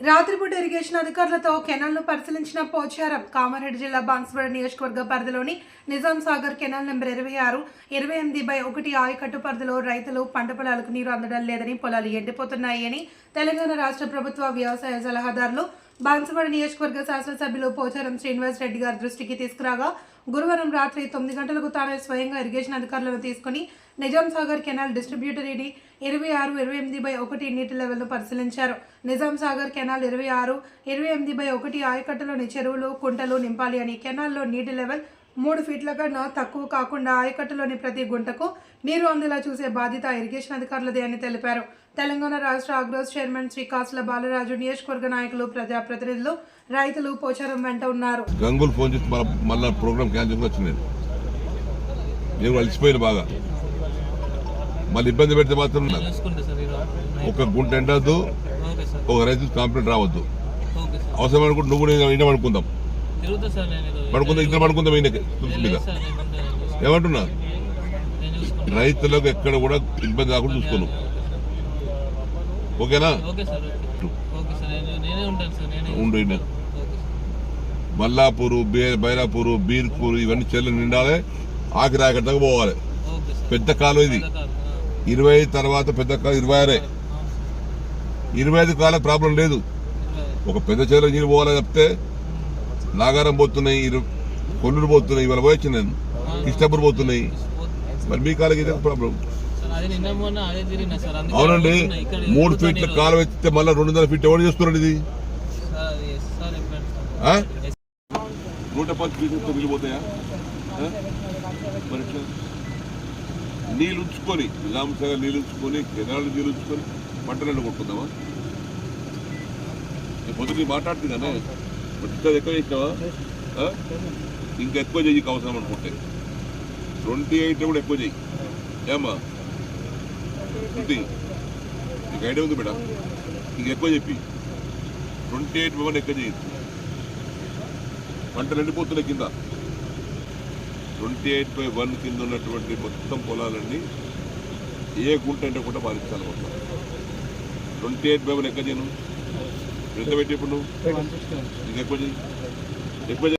రాత్రిపూట ఇరిగేషన్ అధికారులతో కెనాల్ను పరిశీలించిన పోచారం కామారెడ్డి జిల్లా బాన్స్వాడ నియోజకవర్గ పరిధిలోని నిజాం సాగర్ కెనాల్ నెంబర్ ఇరవై ఆరు ఇరవై ఎనిమిది బై ఒకటి ఆయకట్టు పరిధిలో రైతులు పంట పొలాలకు నీరు అందడం లేదని పొలాలు ఎండిపోతున్నాయని తెలంగాణ రాష్ట్ర ప్రభుత్వ వ్యవసాయ సలహాదారులు బాన్సువాడ నియోజకవర్గ శాసనసభ్యులు పోచారం శ్రీనివాస్ రెడ్డి గారి దృష్టికి తీసుకురాగా గురువారం రాత్రి తొమ్మిది గంటలకు తానే స్వయంగా ఇరిగేషన్ అధికారులను తీసుకుని నిజాం సాగర్ కెనాల్ డిస్ట్రిబ్యూటరీని ఇరవై ఆరు ఇరవై ఎనిమిది బై ఒకటి నీటి లెవెల్ను పరిశీలించారు. నిజాం సాగర్ కెనాల్ ఇరవై ఆరు ఇరవై ఎనిమిది బై ఒకటి ఆయకట్టలోని చెరువులు కుంటలు నింపాలి అని కెనాల్లో నీటి లెవెల్ మూడు ఫీట్ల కన్నా తక్కువ కాకుండా ఆయకట్టులోని ప్రతి గుంటకు నీరు అందేలా చూసే బాధ్యత ఇరిగేషన్ అధికారులదే అని తెలిపారు. తెలంగాణ రాష్ట్ర అగ్రోస్ చైర్మన్ శ్రీ కాసుల బాలరాజు నియోజకవర్గ నాయకులు ప్రజాప్రతినిధులు రైతులు పోచారం వెంట ఉన్నారు. గంగులు ఫోన్ చేసి మళ్ళీ ప్రోగ్రామ్ క్యాన్సిల్ వచ్చి నేను అలసిపోయిన బాగా. మళ్ళీ ఇబ్బంది పెడితే మాత్రం ఒక గుంట ఎండద్దు ఓకే సార్ ఒక రైతు కంప్లైంట్ రావద్దు. Okay sir. అవసరం అనుకుంటే నువ్వు నేను ఈయన పడుకుందాం? ఇద్దరు పడుకుందాం తులసి మీద. ఏమంటున్నా? రైతులకు ఎక్కడ కూడా ఇబ్బంది కాకుండా చూసుకోను. ఓకేనా? ఉండు మల్లాపూరు బే బైరాపూరు బీర్పూరు ఇవన్నీ చెల్లు నిండాలి ఆఖరి ఆఖరి దాకా పోవాలి పెద్ద కాలం ఇది. ఇరవై తర్వాత పెద్ద కాలం ఇరవై ఆరే. ఇరవై ఐదు కాలం ప్రాబ్లం లేదు. ఒక పెద్ద చెరువు నీళ్ళు పోవాలని చెప్తే నాగారం పోతున్నాయి ఇరు కొల్లూరు పోతున్నాయి ఇవాళ పోయొచ్చు నేను కృష్ణాపూర్ పోతున్నాయి. మరి మీ కాలకి ఇదే ప్రాబ్లం సార్ అదే నిన్న మొన్న అదే తిరిగినా సార్ అందుకే అవునండి మూడు ఫీట్ల. కాలం ఎత్తితే మళ్ళీ రెండు వందల ఫీట్ ఎవరు చేస్తున్నాడు ఇది. నూట పది ఫీట్లు నీళ్ళు పోతాయా ఆ? మరి ఎట్లా? నీళ్ళు ఉంచుకొని నిజాంసగా నీళ్ళు ఉంచుకొని కెనాలు నీళ్ళు ఉంచుకొని పంటలను కొట్టుకుందామా నేను పొద్దున్న మాట్లాడుతుంది కదా మరి ఎక్కువ చేసినావా? ఇంకా ఎక్కువ చెయ్యి అవసరం అనుకుంటే. ట్వంటీ ఎయిట్ కూడా ఎక్కువ చెయ్యి ఏమ్మా? ఉంది. నీకు ఐడియా ఉంది మేడం. ఇంక ఎక్కువ చెప్పి. ట్వంటీ ఎయిట్ మెంబర్ ఎక్కువ చెయ్యి పంటలు ఎండిపోతున్నాయి కింద. ట్వంటీ ఎయిట్ బై వన్ కింద ఉన్నటువంటి మొత్తం పొలాలన్నీ ఏ గుంట అంటే కూడా బాధించాలి మొత్తం. ట్వంటీ ఎయిట్ బై వన్ ఎక్కువ చేయను. ఎంత పెట్టి ఇప్పుడు నువ్వు ఎక్కువ ఎక్కువ